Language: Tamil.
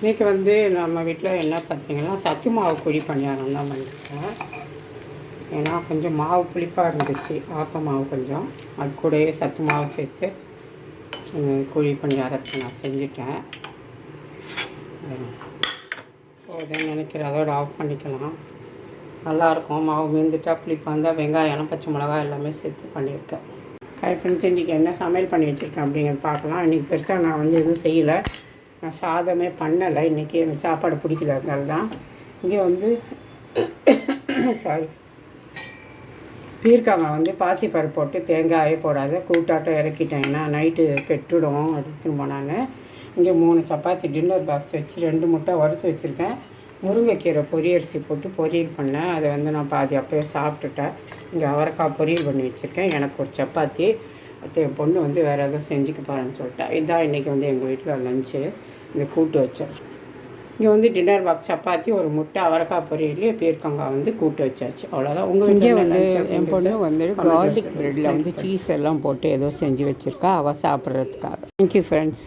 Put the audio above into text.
இன்றைக்கி வந்து நம்ம வீட்டில் என்ன பார்த்தீங்கன்னா சத்து மாவு குழி பணியாரம் தான் பண்ணியிருக்கேன். ஏன்னா கொஞ்சம் மாவு புளிப்பாக இருந்துச்சு. ஆப்ப மாவு கொஞ்சம். அது கூடயே சத்து மாவு சேர்த்து குழி பணியாரத்தை நான் செஞ்சுட்டேன். போதும்னு நினைக்கிறேன். அதோட ஆஃப் பண்ணிக்கலாம். நல்லாயிருக்கும். மாவு மீந்துட்டா புளிப்பாக இருந்தால் வெங்காயம் பச்சை மிளகாய் எல்லாமே சேர்த்து பண்ணியிருக்கேன். கை ஃப்ரெண்ட்ஸ் இன்றைக்கி என்ன சமையல் பண்ணி வச்சுருக்கேன் அப்படிங்கிறது பார்க்கலாம். இன்றைக்கி பெருசாக நான் வந்து எதுவும் செய்யலை. நான் சாதமே பண்ணலை. இன்றைக்கி எனக்கு சாப்பாடு பிடிக்கல. அதனால தான் இங்கே வந்து சாரி பீர்க்காங்க வந்து பாசிப்பருப்பு போட்டு தேங்காயே போடாத. கூட்டாட்டம் இறக்கிட்டேன். ஏன்னா நைட்டு கெட்டுடும். எடுத்துன்னு போனான்னு இங்கே மூணு சப்பாத்தி டின்னர் பாக்ஸ் வச்சு ரெண்டு முட்டை வறுத்து வச்சுருக்கேன். முருங்கைக்கீரை பொரியரிசி போட்டு பொரியல் பண்ணேன். அதை வந்து நான் பாதி அப்போயே சாப்பிட்டுட்டேன். இங்கே அவரைக்காய் பொரியல் பண்ணி வச்சுருக்கேன். எனக்கு ஒரு சப்பாத்தி. அடுத்து என் பொண்ணு வந்து வேறு எதுவும் செஞ்சுக்க போகிறேன்னு சொல்லிட்டேன் இதான் இன்றைக்கி வந்து எங்கள் வீட்டில் லஞ்சு இந்த கூட்டு வச்சேன் இங்கே வந்து டின்னர் பாக்ஸ் சப்பாத்தி ஒரு முட்டை அவரைக்காய் பொரியல் பீர்க்கங்காய் வந்து கூட்டு வச்சாச்சு. அவ்வளோதான் உங்கள் இங்கே வந்து என் பொண்ணு வந்து கார்லிக் ப்ரெட்டில் வந்து சீஸ் எல்லாம் போட்டு ஏதோ செஞ்சு வச்சுருக்கா. அவள் சாப்பிட்றதுக்காக. Thank you friends